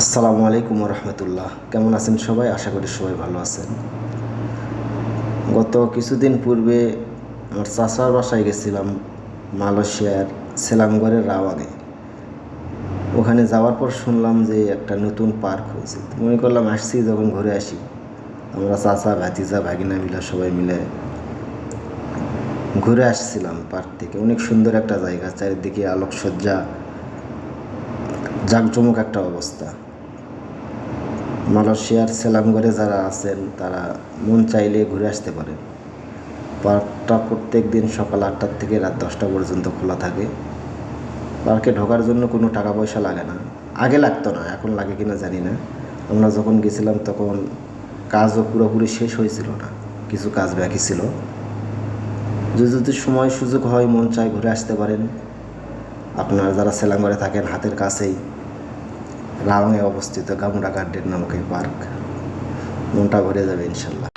আসসালামু আলাইকুম রহমতুল্লাহ কেমন আছেন সবাই? আশা করি সবাই ভালো আছেন। গত কিছুদিন পূর্বে আমার চাচার বাসায় গেছিলাম মালয়েশিয়ার সেলামগড়ের রাওয়াগে ওখানে যাওয়ার পর শুনলাম যে একটা নতুন পার্ক হয়েছে। মনে করলাম আসছি, যখন ঘুরে আসি। আমরা চাচা, ভাতিজা, ভাগিনা মিলা সবাই মিলে ঘুরে আসছিলাম পার্ক থেকে। অনেক সুন্দর একটা জায়গা, চারিদিকে আলোকসজ্জা, জাঁকজমক একটা অবস্থা। মালয়েশিয়ার সেলামগড়ে যারা আছেন, তারা মন চাইলে ঘুরে আসতে পারেন। পার্কটা প্রত্যেক দিন সকাল আটটার থেকে রাত দশটা পর্যন্ত খোলা থাকে। পার্কে ঢোকার জন্য কোনো টাকা পয়সা লাগে না। আগে লাগতো না, এখন লাগে কিনা জানি না। আমরা যখন গেছিলাম তখন কাজও পুরোপুরি শেষ হয়েছিল না, কিছু কাজ বাকি ছিল। যদি যদি সময় সুযোগ হয়, মন চায় ঘুরে আসতে পারেন। আপনারা যারা সেলামগড়ে থাকেন, হাতের কাছেই রাওয়াঙে অবস্থিত গামুডা গার্ডেন নামক এই পার্ক। মনটা ভরে যাবে ইনশাল্লাহ।